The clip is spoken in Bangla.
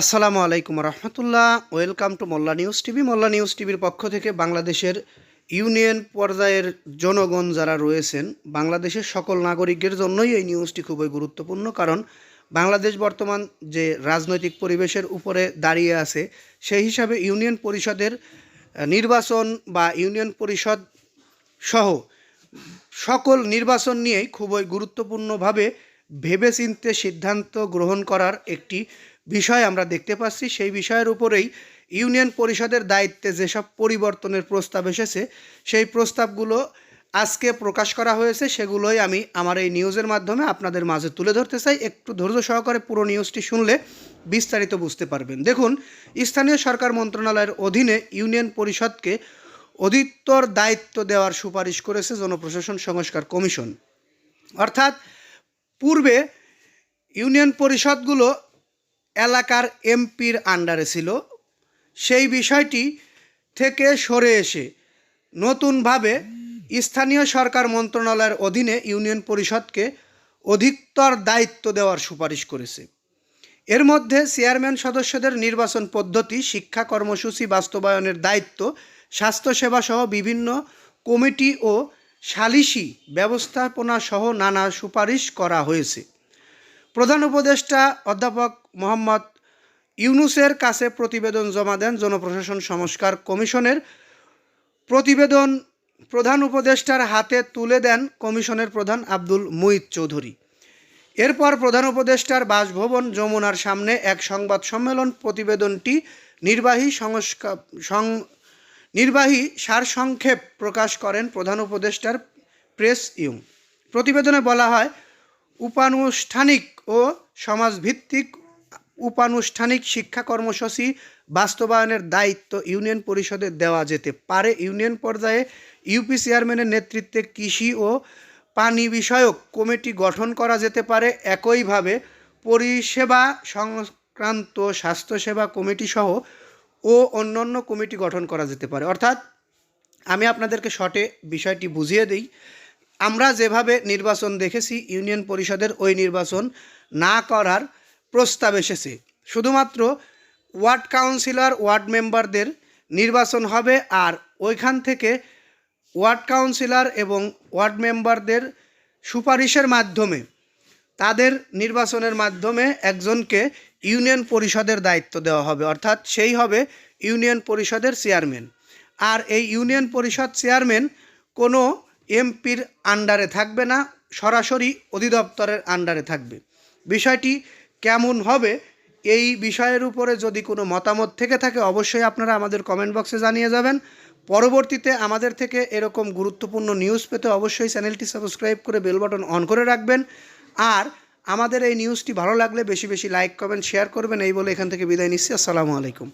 আসসালামু আলাইকুম রহমতুল্লাহ। Welcome to Molla news TV. Molla news টিভির পক্ষ থেকে বাংলাদেশের ইউনিয়ন পর্যায়ের জনগণ যারা রয়েছেন, বাংলাদেশের সকল নাগরিকের জন্যই এই নিউজটি খুবই গুরুত্বপূর্ণ, কারণ বাংলাদেশ বর্তমান যে রাজনৈতিক পরিবেশের উপরে দাঁড়িয়ে আছে, সেই হিসাবে ইউনিয়ন পরিষদের নির্বাচন বা ইউনিয়ন পরিষদ সহ সকল নির্বাচন নিয়েই খুবই গুরুত্বপূর্ণভাবে ভেবেচিন্তে সিদ্ধান্ত গ্রহণ করার একটি বিষয় আমরা দেখতে পাচ্ছি, সেই বিষয়ের উপরেই ইউনিয়ন পরিষদের দায়িত্বে যেসব পরিবর্তনের প্রস্তাব এসেছে, সেই প্রস্তাবগুলো আজকে প্রকাশ করা হয়েছে, সেগুলোই আমি আমার এই নিউজের মাধ্যমে আপনাদের মাঝে তুলে ধরতে চাই। একটু ধৈর্য সহকারে পুরো নিউজটি শুনলে বিস্তারিত বুঝতে পারবেন। দেখুন, স্থানীয় সরকার মন্ত্রণালয়ের অধীনে ইউনিয়ন পরিষদকে অধিকতর দায়িত্ব দেওয়ার সুপারিশ করেছে জনপ্রশাসন সংস্কার কমিশন। অর্থাৎ, পূর্বে ইউনিয়ন পরিষদগুলো এলাকার এমপির আন্ডারে ছিল। সেই বিষয়টি থেকে সরে এসে নতুনভাবে স্থানীয় সরকার মন্ত্রণালয়ের অধীনে ইউনিয়ন পরিষদকে অধিকতর দায়িত্ব দেওয়ার সুপারিশ করেছে। এর মধ্যে চেয়ারম্যান সদস্যদের নির্বাচন পদ্ধতি, শিক্ষা কর্মসূচি, বাস্তবায়নের দায়িত্ব স্বাস্থ্যসেবা সহ বিভিন্ন কমিটি ও সালিসি ব্যবস্থাপনা সহ নানা সুপারিশ করা হয়েছে। প্রধান উপদেষ্টা অধ্যাপক মোহাম্মদ ইউনুসের কাছে প্রতিবেদন জমা দেন জনপ্রশাসন সংস্কার কমিশনের। প্রতিবেদন প্রধান উপদেষ্টার হাতে তুলে দেন কমিশনের প্রধান আব্দুল মুইত চৌধুরী। এরপর প্রধান উপদেষ্টার বাসভবন যমুনার সামনে এক সংবাদ সম্মেলন প্রতিবেদনটি নির্বাহী সংস্কার নির্বাহী সারসংক্ষেপ প্রকাশ করেন প্রধান উপদেষ্টার প্রেস ইউং। প্রতিবেদনে বলা হয়, উপানুষ্ঠানিক ও সমাজভিত্তিক উপানুষ্ঠানিক শিক্ষা কর্মসূচি বাস্তবায়নের দায়িত্ব ইউনিয়ন পরিষদে দেওয়া যেতে পারে। ইউনিয়ন পর্যায়ে ইউপি চেয়ারম্যানের নেতৃত্বে কৃষি ও পানি বিষয়ক কমিটি গঠন করা যেতে পারে। একইভাবে পরিষেবা সংক্রান্ত স্বাস্থ্যসেবা কমিটি সহ ও অন্যান্য কমিটি গঠন করা যেতে পারে। অর্থাৎ আমি আপনাদেরকে শর্টে বিষয়টি বুঝিয়ে দিই। আমরা যেভাবে নির্বাচন দেখেছি, ইউনিয়ন পরিষদের ওই নির্বাচন না করার প্রস্তাব এসেছে। শুধুমাত্র ওয়ার্ড কাউন্সিলর, ওয়ার্ড মেম্বারদের নির্বাচন হবে আর ওইখান থেকে ওয়ার্ড কাউন্সিলর এবং ওয়ার্ড মেম্বারদের সুপারিশের মাধ্যমে, তাদের নির্বাচনের মাধ্যমে একজনকে ইউনিয়ন পরিষদের দায়িত্ব দেওয়া হবে। অর্থাৎ সেই হবে ইউনিয়ন পরিষদের চেয়ারম্যান। আর এই ইউনিয়ন পরিষদ চেয়ারম্যান কোনো এমপির আন্ডারে থাকবে না, সরাসরি অধিদপ্তরের আন্ডারে থাকবে। বিষয়টি কেমন হবে এই বিষয়ের উপরে যদি কোনো মতামত থেকে থাকে, অবশ্যই আপনারা আমাদের কমেন্ট বক্সে জানিয়ে যাবেন। পরবর্তীতে আমাদের থেকে এরকম গুরুত্বপূর্ণ নিউজ পেতে অবশ্যই চ্যানেলটি সাবস্ক্রাইব করে বেল বাটন অন করে রাখবেন। আর আমাদের এই নিউজটি ভালো লাগলে বেশি বেশি লাইক কমেন্ট শেয়ার করবেন। এই বলে এখান থেকে বিদায় নিচ্ছি। আসসালামু আলাইকুম।